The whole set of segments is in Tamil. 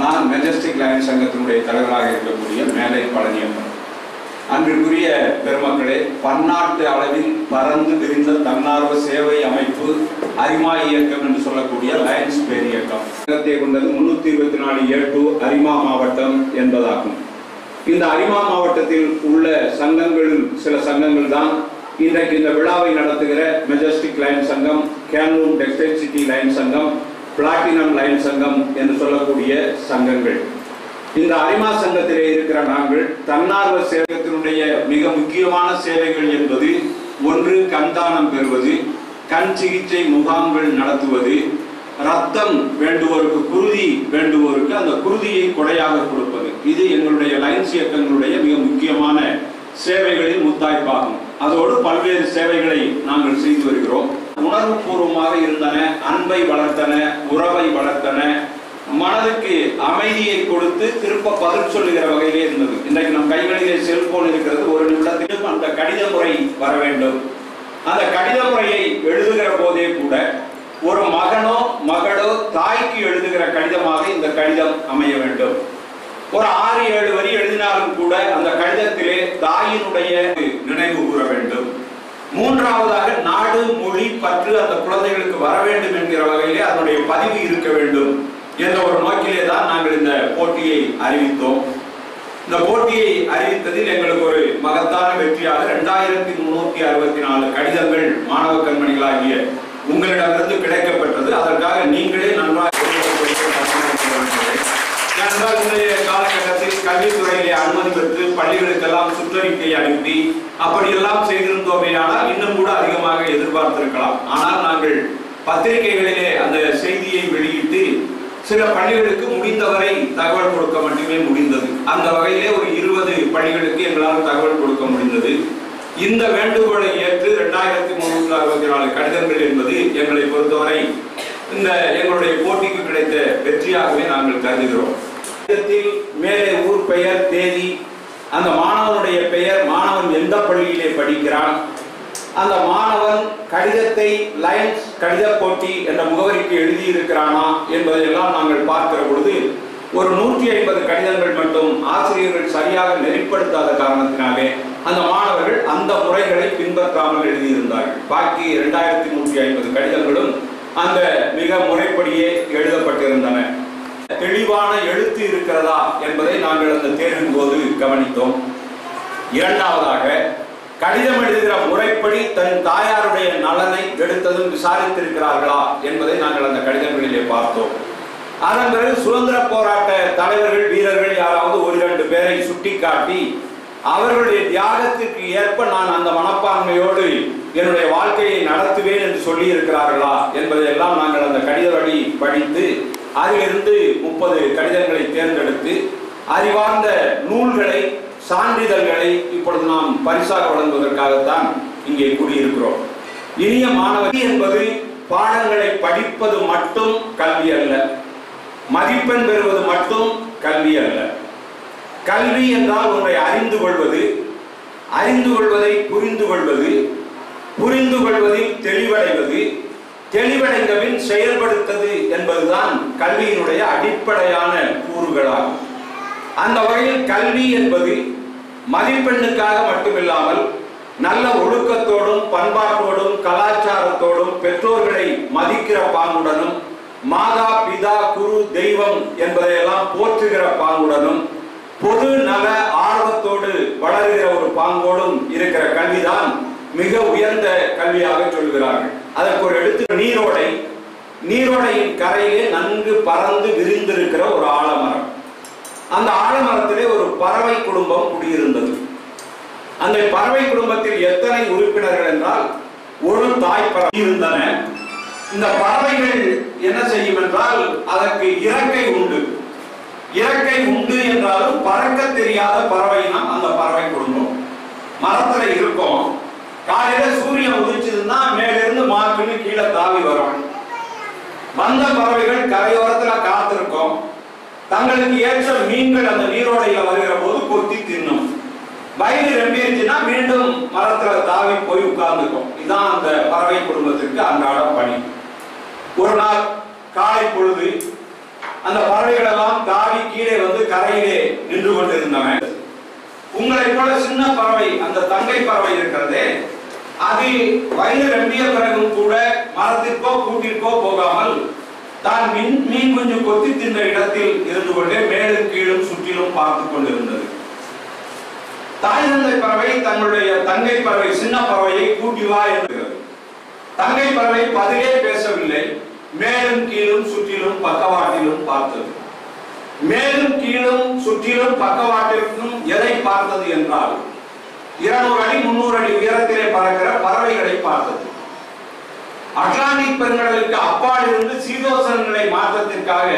நான் மெஜஸ்டிக் லைன் சங்கத்தினுடைய தலைவராக இருக்கக்கூடிய மேலை பழனியப்பன். அன்றுக்குரிய பெருமக்களே பன்னாட்டு அளவில் பறந்து விரிந்த தன்னார்வ சேவை அமைப்பு அரிமா இயக்கம் என்று சொல்லக்கூடிய லயன்ஸ் பேர் இயக்கம். இயக்கத்தை கொண்டது முன்னூத்தி இருபத்தி நாலு ஏட்டு அரிமா மாவட்டம் என்பதாகும். இந்த அரிமா மாவட்டத்தில் உள்ள சங்கங்களில் சில சங்கங்கள் தான் இன்றைக்கு இந்த விழாவை நடத்துகிற மெஜஸ்டிக் லைன் சங்கம் கேனூர் டெக்ஸ்டைல் சிட்டி லைன் சங்கம் பிளாட்டினம் லைன் சங்கம் என்று சொல்லக்கூடிய சங்கங்கள். இந்த அரிமா சங்கத்திலே இருக்கிற நாங்கள் தன்னார்வ சேவகத்தினுடைய மிக முக்கியமான சேவைகள் என்பது ஒன்று கண்தானம் பெறுவது கண் சிகிச்சை முகாம்கள் நடத்துவது ரத்தம் வேண்டுவோருக்கு குருதி வேண்டுவோருக்கு அந்த குருதியை கொடையாக கொடுப்பது. இது எங்களுடைய லைன்ஸ் இயக்கங்களுடைய மிக முக்கியமான சேவைகளின் முத்தாய்ப்பாகும். அதோடு பல்வேறு சேவைகளை நாங்கள் செய்து வருகிறோம். உணர்வுபூர்வமாக இருந்தன அன்பை வளர்த்தன உறவை வளர்த்தன மனதுக்கு அமைதியை கொடுத்து திருப்ப பதில் சொல்லுகிற வகையிலே இருந்தது. இன்றைக்கு நம் கைகளிலே செல்போன் இருக்கிறது. ஒரு நிமிடத்திலும் அந்த கடித முறை வர வேண்டும். அந்த கடித முறையை எழுதுகிற போதே கூட ஒரு மகனோ மகளோ தாய்க்கு எழுதுகிற கடிதமாக இந்த கடிதம் அமைய வேண்டும். ஒரு ஆறு ஏழு வரி எழுதினாலும் கூட அந்த கடிதத்திலே தாயினுடைய நினைவு கூற வேண்டும். மூன்றாவதாக நாடு மொழி பற்று அந்த குழந்தைகளுக்கு வர வேண்டும் என்கிற வகையிலே அதனுடைய பதிவு இருக்க வேண்டும் என்ற ஒரு நோக்கிலே தான் நாங்கள் இந்த போட்டியை அறிவித்தோம். இந்த போட்டியை அறிவித்ததில் எங்களுக்கு ஒரு மகத்தான வெற்றியாக இரண்டாயிரத்தி முன்னூத்தி அறுபத்தி நாலு கடிதங்கள் மாணவ கண்மணிகளாகிய உங்களிடமிருந்து கிடைக்கப்பட்டது. அதற்காக நீங்களே நன்றாக ஏனென்றால் காலகட்டத்தில் கல்வித்துறையிலே அனுமதி பெற்று பள்ளிகளுக்கெல்லாம் சுற்றறிக்கை அனுப்பி அப்படியெல்லாம் செய்திருந்தோமேயானால் இன்னும் கூட அதிகமாக எதிர்பார்த்திருக்கலாம். ஆனால் நாங்கள் பத்திரிகைகளிலே அந்த செய்தியை வெளியிட்டு சில பள்ளிகளுக்கு முடிந்தவரை தகவல் கொடுக்க மட்டுமே முடிந்தது. அந்த வகையிலே ஒரு இருபது பள்ளிகளுக்கு எங்களால் தகவல் கொடுக்க முடிந்தது. இந்த வேண்டுகோளை ஏற்று இரண்டாயிரத்தி முன்னூற்றி அறுபத்தி நாலு கடிதங்கள் என்பது எங்களை பொறுத்தவரை இந்த எங்களுடைய போட்டிக்கு கிடைத்த வெற்றியாகவே நாங்கள் கருதுகிறோம். கடிதத்தில் மேலே ஊர் பெயர் தேதி அந்த மாணவனுடைய பெயர் மாணவன் எந்த பள்ளியிலே படிக்கிறான் அந்த மாணவன் கடிதத்தை லைன்ஸ் கடித போட்டி என்ற முகவரிக்கு எழுதியிருக்கிறானா என்பதையெல்லாம் நாங்கள் பார்க்கிற பொழுது ஒரு நூற்றி ஐம்பது கடிதங்கள் மட்டும் ஆசிரியர்கள் சரியாக நெறிப்படுத்தாத காரணத்தினாலே அந்த மாணவர்கள் அந்த முறைகளை பின்பற்றாமல் எழுதியிருந்தார்கள். பாக்கி இரண்டாயிரத்தி நூற்றி ஐம்பது கடிதங்களும் அந்த மிக முறைப்படியே எழுதப்பட்டிருந்தன. தெளிவான எழுத்து இருக்கிறதா என்பதை நாங்கள் அந்த தேர்வின் போது கவனித்தோம். இரண்டாவதாக கடிதம் எழுதுகிற முறைப்படி தன் தாயாருடைய நலனை எடுத்ததும் விசாரித்திருக்கிறார்களா என்பதை நாங்கள் அந்த கடிதங்களிலே பார்த்தோம். அதன் பிறகு சுதந்திர போராட்ட தலைவர்கள் வீரர்கள் யாராவது ஒரு இரண்டு பேரை சுட்டிக்காட்டி அவர்களுடைய தியாகத்திற்கு ஏற்ப நான் அந்த மனப்பான்மையோடு என்னுடைய வாழ்க்கையை நடத்துவேன் என்று சொல்லி இருக்கிறார்களா என்பதையெல்லாம் நாங்கள் அந்த கடித வழி படித்து அதிலிருந்து முப்பது கடிதங்களை தேர்ந்தெடுத்து அறிவார்ந்த நூல்களை சான்றிதழ்களை இப்பொழுது நாம் பரிசாக வழங்குவதற்காகத்தான் இங்கே கூடியிருக்கிறோம். இனிய மாணவர் என்பது பாடங்களை படிப்பது மட்டும் கல்வி அல்ல. மதிப்பெண் பெறுவது மட்டும் கல்வி அல்ல. கல்வி என்றால் ஒன்றை அறிந்து கொள்வது அறிந்து கொள்வதை புரிந்து கொள்வது புரிந்து கொள்வதில் தெளிவடைவது தெளிவடைந்த பின் செயல்படுத்தது என்பதுதான் கல்வியினுடைய அடிப்படையான கூறுகளாகும். அந்த வகையில் கல்வி என்பது மதிப்பெண்ணுக்காக மட்டுமில்லாமல் நல்ல ஒழுக்கத்தோடும் பண்பாட்டோடும் கலாச்சாரத்தோடும் பெற்றோர்களை மதிக்கிற பாங்குடனும் மாதா பிதா குரு தெய்வம் என்பதையெல்லாம் போற்றுகிற பாங்குடனும் பொது நல ஆர்வத்தோடு வளர்கிற ஒரு பாங்கோடும் இருக்கிற கல்விதான் மிக உயர்ந்த கல்வியாக சொல்கிறார்கள் அதற்கு ஒரு எடுத்து நீரோடை நீரோடையின் கரையிலே நன்கு பறந்து விரிந்திருக்கிற ஒரு ஆலமரம். அந்த ஆலமரத்திலே ஒரு பறவை குடும்பம் குடியிருந்தது. அந்த பறவை குடும்பத்தில் எத்தனை உறுப்பினர்கள் என்றால் ஒரு தாய் பறவை இருந்தன இந்த பறவைகள் என்ன செய்யும் என்றால் அதற்கு இறக்கை உண்டு. இறக்கை உண்டு என்றாலும் பறக்க தெரியாத பறவைனா அந்த பறவை குடும்பம். மரத்துல இருக்கும். காலையில சூரியன் உதிச்சதுன்னா மேலிருந்து மார்க்குன்னு கீழே தாவி வரும். வந்த பறவைகள் கரையோரத்துல காத்திருக்கும். தங்களுக்கு ஏற்ற மீன்கள் அந்த நீரோடையில வருகிற போது கொத்தி தின்னும். வயது ரெம்பிருச்சுன்னா மீண்டும் மரத்துல தாவி போய் உட்கார்ந்துக்கும். இதுதான் அந்த பறவை குடும்பத்திற்கு அன்றாட பணி. ஒரு நாள் காலை பொழுது அந்த பறவைகள் எல்லாம் தாவி கீழே வந்து கரையிலே நின்று கொண்டிருந்தவன் உங்களை போல சின்ன பறவை அந்த தங்கை பறவை இருக்கிறதே அது வயது ரெம்பிய பிறகும் கூட மரத்திற்கோ கூட்டிற்கோ போகாமல் தான் மின் மீன் குஞ்சு கொத்தி தின்ற இடத்தில் இருந்து கொண்டே மேலும் கீழும் சுற்றிலும் பார்த்து கொண்டிருந்தது. தாய் தந்தை பறவை தங்களுடைய தங்கை பறவை சின்ன பறவையை கூட்டி வா என்கிறது தங்கை பறவை பதிலே பேசவில்லை மேலும் கீழும் சுற்றிலும் பக்கவாட்டிலும் பார்த்தது. மேலும் கீழும் சுற்றிலும் பக்கவாட்டிற்கும் எதை பார்த்தது என்றால் இருநூறு அடி முன்னூறு அடி உயரத்திலே பறக்கிற பறவைகளை பார்த்தது. அட்லாண்டிக் பெருங்கடலுக்கு அப்பால் இருந்து சீதோசனங்களை மாற்றத்திற்காக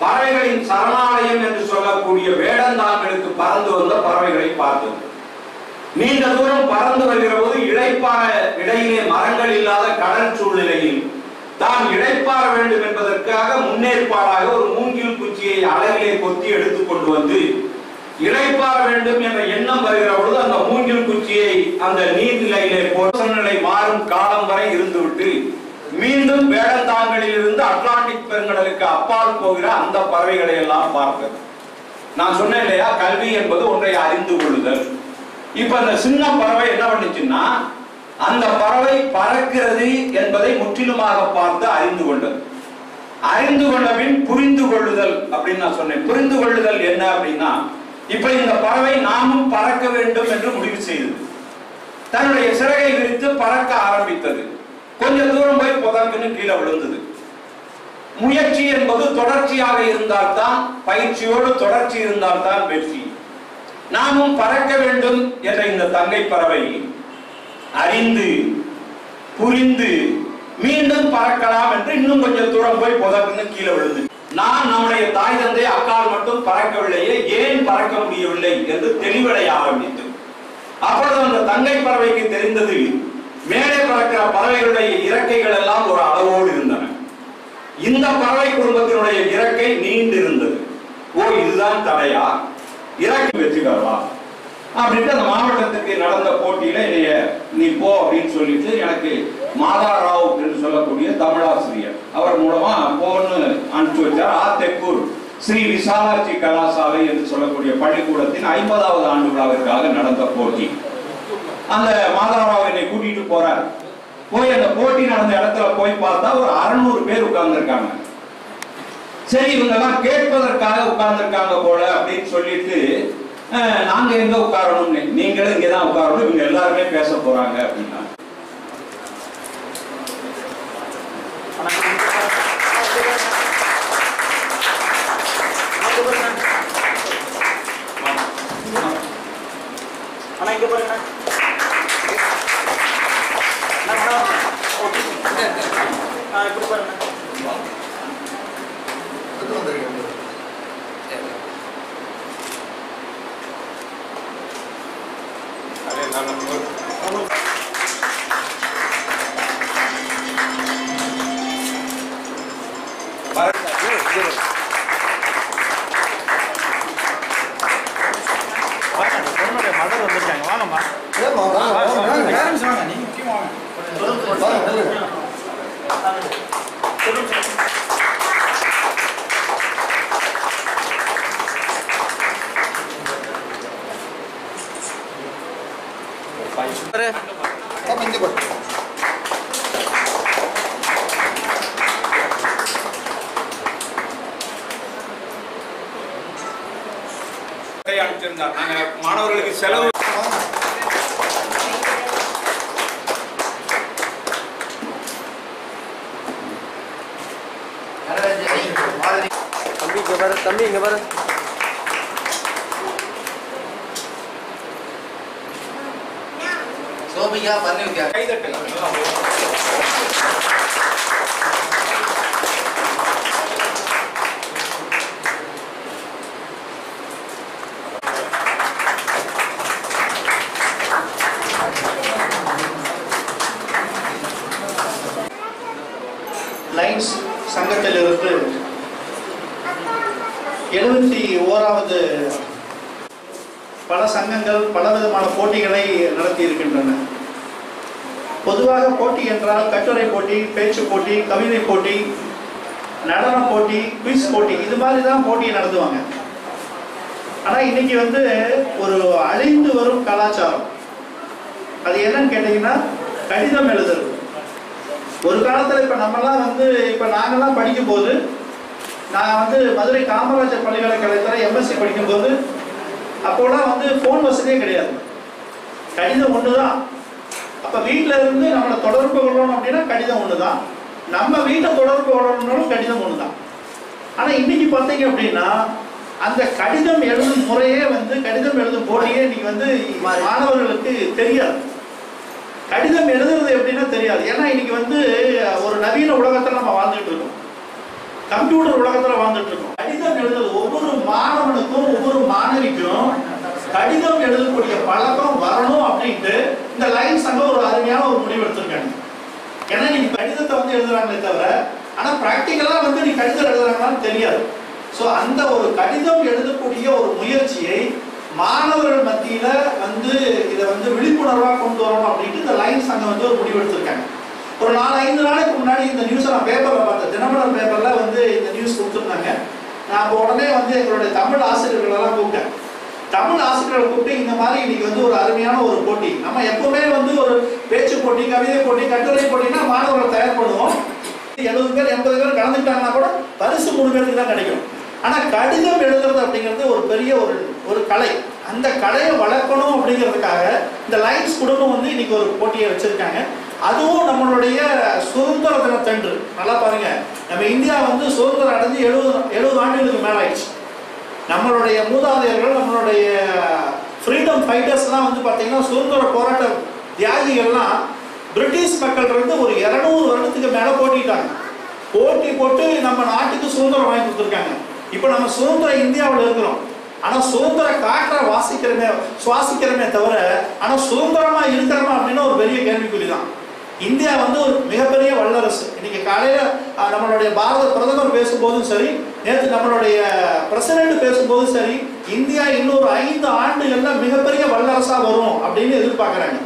பறவைகளின் சரணாலயம் என்று சொல்லக்கூடிய வேடந்தாங்களுக்கு பறந்து வந்த பறவைகளை பார்த்தது. நீண்ட தூரம் பறந்து வருகிற போது இழைப்பார இடையிலே மரங்கள் இல்லாத கடல் சூழ்நிலையில் தான் இழைப்பார வேண்டும் என்பதற்காக முன்னேற்பாடாக ஒரு மூங்கில் குச்சியை அழகிலே கொத்தி எடுத்துக் கொண்டு வந்து இழைப்பார வேண்டும் என்ற எண்ணம் வருகிற பொழுது அந்த மூங்கில் குச்சியை அந்த நீர்நிலையிலே போட்டு நிலை மாறும் காலம் வரை இருந்துவிட்டு மீண்டும் வேடந்தாங்களில் இருந்து அட்லாண்டிக் பெருங்கடலுக்கு அப்பால் போகிற அந்த பறவைகளை எல்லாம் பார்த்தது. நான் சொன்னேன் இல்லையா கல்வி என்பது ஒன்றை அறிந்து கொள்ளுதல். இப்ப அந்த சின்ன பறவை என்ன பண்ணுச்சுன்னா அந்த பறவை பறக்கிறது என்பதை முற்றிலுமாக பார்த்து அறிந்து கொண்டது. அறிந்து கொண்ட பின் புரிந்து கொள்ளுதல் அப்படின்னு நான் சொன்னேன். புரிந்து கொள்ளுதல் என்ன அப்படின்னா இப்ப இந்த பறவை நாமும் பறக்க வேண்டும் என்று முடிவு செய்தது. தன்னுடைய சிறகை விரித்து பறக்க ஆரம்பித்தது. கொஞ்சம் தூரம் போய் புதங்குன்னு கீழே விழுந்தது. முயற்சி என்பது தொடர்ச்சியாக இருந்தால்தான் பயிற்சியோடு தொடர்ச்சி இருந்தால்தான் வெற்றி. நாமும் பறக்க வேண்டும் என்ற இந்த தங்கை பறவை அறிந்து புரிந்து மீண்டும் பறக்கலாம் என்று இன்னும் கொஞ்சம் தூரம் போய் புதக்குன்னு கீழே விழுந்து நான் நம்முடைய தாய் தந்தை அக்கால் மட்டும் பறக்கவில்லையே ஏன் பறக்க முடியவில்லை என்று தெளிவடைய ஆரம்பித்தது அப்பொழுது அந்த தங்கை பறவைக்கு தெரிந்தது மேலே பறக்கிற பறவைகளுடைய இறக்கைகள் எல்லாம் ஒரு அளவோடு இருந்தன. இந்த பறவை குடும்பத்தினுடைய இறக்கை நீண்டிருந்தது. ஓ இதுதான் தடையா? இறக்கை வெற்றி பெறலாம் அப்படின்ட்டு அந்த மாவட்டத்துக்கு நடந்த போட்டியில என்னைய நீ போ அப்படின்னு சொல்லிட்டு எனக்கு மாதா ராவ் என்று சொல்லக்கூடிய தமிழாசிரியர். அவர் மூலமா போன்னு அனுப்பிச்சு வச்சார். ஆ தெக்கூர் ஸ்ரீ விசாலாட்சி கலாசாலை என்று சொல்லக்கூடிய பள்ளிக்கூடத்தின் ஐம்பதாவது ஆண்டு விழாவிற்காக நடந்த போட்டி. அந்த மாதாராவ் என்னை கூட்டிட்டு போறார். போய் அந்த போட்டி நடந்த இடத்துல போய் பார்த்தா ஒரு அறுநூறு பேர் உட்கார்ந்துருக்காங்க. சரி இவங்க எல்லாம் கேட்பதற்காக உட்கார்ந்துருக்காங்க போல அப்படின்னு சொல்லிட்டு நாங்க எங்க உட்காரணும்னு? நீங்களும் இங்கதான் உட்காரணும். இவங்க எல்லாருமே பேச போறாங்க அப்படின்னா. வாங்க இங்க பாரு தம்பி இங்க பாரு சோபிகா பண்ணி வைக்க கைதட்டுங்க லைன்ஸ் சங்கத்திலிருந்து எழுபத்தி ஓராவது பல சங்கங்கள் பலவிதமான போட்டிகளை நடத்தி இருக்கின்றன. பொதுவாக போட்டி என்றால் கட்டுரை போட்டி பேச்சு போட்டி கவிதை போட்டி நடன போட்டி குவிஸ் போட்டி இது மாதிரி தான் போட்டியை நடத்துவாங்க. ஆனால் இன்னைக்கு வந்து ஒரு அழிந்து வரும் கலாச்சாரம். அது என்னன்னு கேட்டீங்கன்னா கடிதம் எழுதுறது. ஒரு காலத்தில் இப்போ நம்மலாம் வந்து இப்போ நாங்கெல்லாம் படிக்கும்போது நான் வந்து மதுரை காமராஜர் பல்கலைக்கழகத்தில் எம்எஸ்சி படிக்கும்போது அப்போலாம் வந்து ஃபோன் வசதியே கிடையாது. கடிதம் ஒன்று தான் அப்போ வீட்டில் இருந்து நம்மளை தொடர்பு கொள்ளணும் அப்படின்னா கடிதம் ஒன்று தான் நம்ம வீட்டை தொடர்பு கொள்ளணும்னாலும் கடிதம் ஒன்று தான் ஆனால் இன்னைக்கு பார்த்தீங்க அப்படின்னா அந்த கடிதம் எழுதும் முறையே வந்து கடிதம் எழுதும் போட்டியே இன்னைக்கு வந்து மாணவர்களுக்கு தெரியாது. கடிதம் எழுதுறது எப்படின்னா தெரியாது. ஏன்னா இன்னைக்கு வந்து ஒரு நவீன உலகத்தில் நம்ம வாழ்ந்துட்டு இருக்கோம். கம்ப்யூட்டர் உலகத்துல வாழ்ந்துட்டு இருக்கோம். கடிதம் எழுதுறது ஒவ்வொரு மாணவனுக்கும் ஒவ்வொரு மாணவிக்கும் கடிதம் எழுதக்கூடிய பழக்கம் வரணும் அப்படின்ட்டு இந்த லைன் சங்கம் ஒரு அருமையான ஒரு முடிவு எடுத்திருக்காங்க. ஏன்னா நீங்க கடிதத்தை வந்து எழுதுறாங்களே தவிர ஆனா பிராக்டிக்கலா வந்து நீ கடிதம் எழுதுறாங்களான்னு தெரியாது. ஸோ அந்த ஒரு கடிதம் எழுதக்கூடிய ஒரு முயற்சியை மாணவர்கள் மத்தியில வந்து இதை வந்து விழிப்புணர்வா கொண்டு வரணும் அப்படின்ட்டு இந்த லைன் சங்கம் வந்து ஒரு முடிவு எடுத்திருக்காங்க. ஒரு நாலு ஐந்து நாளைக்கு முன்னாடி இந்த நியூஸை நான் பேப்பரில் பார்த்தேன். தினமலர் பேப்பரில் வந்து இந்த நியூஸ் கொடுத்துருந்தாங்க. நான் அப்போ உடனே வந்து எங்களுடைய தமிழ் ஆசிரியர்களெல்லாம் கூப்பிட்டேன். தமிழ் ஆசிரியர்களை கூப்பிட்டு இந்த மாதிரி இன்னைக்கு வந்து ஒரு அருமையான ஒரு போட்டி. நம்ம எப்பவுமே வந்து ஒரு பேச்சு போட்டி கவிதை போட்டி கட்டுரை போட்டினா மாணவர்களை தயார் பண்ணுவோம். எழுபது பேர் எண்பது பேர் கலந்துக்கிட்டாங்கன்னா கூட பரிசு மூணு பேருக்கு தான் கிடைக்கும். ஆனால் கடிதம் எழுதுறது அப்படிங்கிறது ஒரு பெரிய ஒரு ஒரு கலை. அந்த கலையை வளர்க்கணும் அப்படிங்கிறதுக்காக இந்த லைன்ஸ் குடும்பம் வந்து இன்னைக்கு ஒரு போட்டியை வச்சிருக்காங்க. அதுவும் நம்மளுடைய சுதந்திர தினத்தன்று. நல்லா பாருங்க. நம்ம இந்தியா வந்து சுதந்திரம் அடைஞ்சு எழுபது எழுபது ஆண்டுகளுக்கு மேலே ஆயிடுச்சு நம்மளுடைய மூதாதையர்கள் நம்மளுடைய ஃப்ரீடம் ஃபைட்டர்ஸ்லாம் வந்து பார்த்தீங்கன்னா சுதந்திர போராட்ட தியாகிகள்லாம் பிரிட்டிஷ் மக்கள் இருந்து ஒரு இரநூறு வருடத்துக்கு மேலே போட்டிட்டாங்க போட்டி போட்டு நம்ம நாட்டுக்கு சுதந்திரம் வாங்கி கொடுத்துருக்காங்க. இப்போ நம்ம சுதந்திர இந்தியாவில் இருக்கிறோம். ஆனால் சுதந்திர காற்றை வாசிக்கிறமே சுவாசிக்கிறமே தவிர ஆனால் சுதந்திரமா இருக்கிறோமா அப்படின்னு ஒரு பெரிய கேள்விக்குறி தான் இந்தியா வந்து ஒரு மிகப்பெரிய வல்லரசு. இன்னைக்கு காலையில நம்மளுடைய பாரத பிரதமர் பேசும்போதும் சரி நேற்று நம்மளுடைய பிரசிடென்ட் பேசும்போதும் சரி இந்தியா இன்னொரு ஐந்து ஆண்டுகள்ல மிகப்பெரிய வல்லரசா வரும் அப்படின்னு எதிர்பார்க்கறாங்க.